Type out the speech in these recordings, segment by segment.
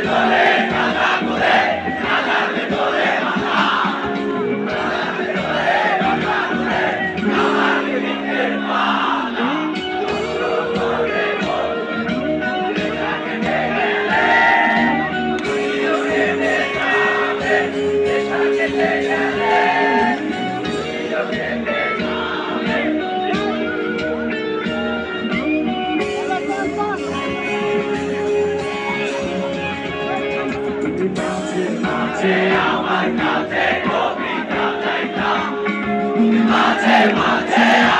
Hallelujah. সে আমার কাছে কবিতা মাঝে মাঝে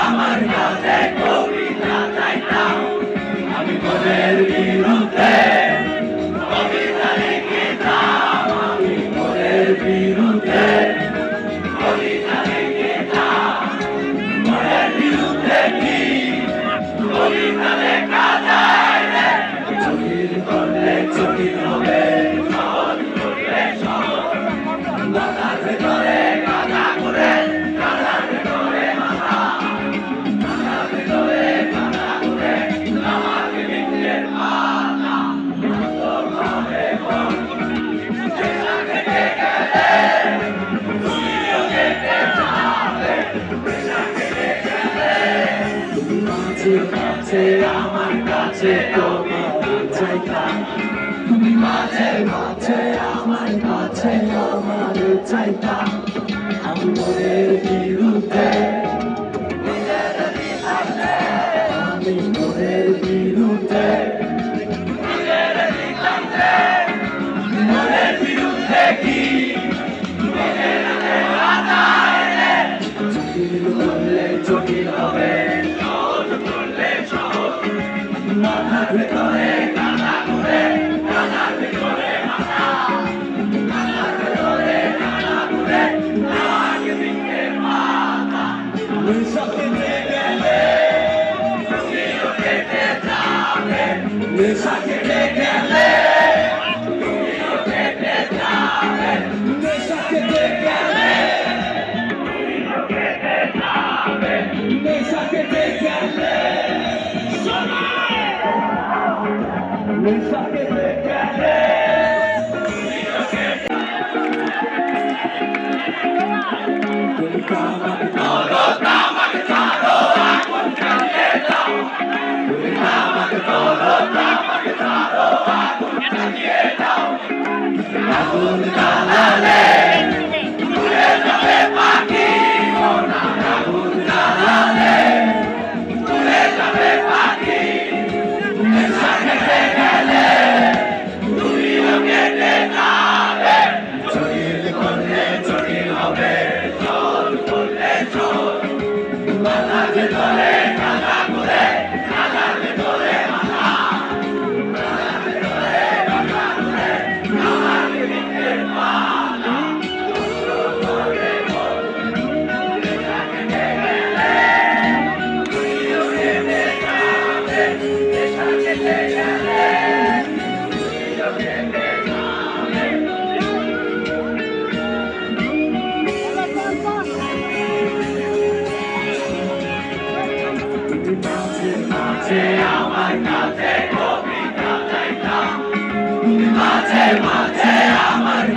কাছে আমার কাছে তোমার চাইতাম মাঝে মাঝে আমার কাছে আমার চাইতাম আমি মনের Wish I could make it. mountain, mountain, mountain, on my mountain, go be mountain, mountain, mountain, on my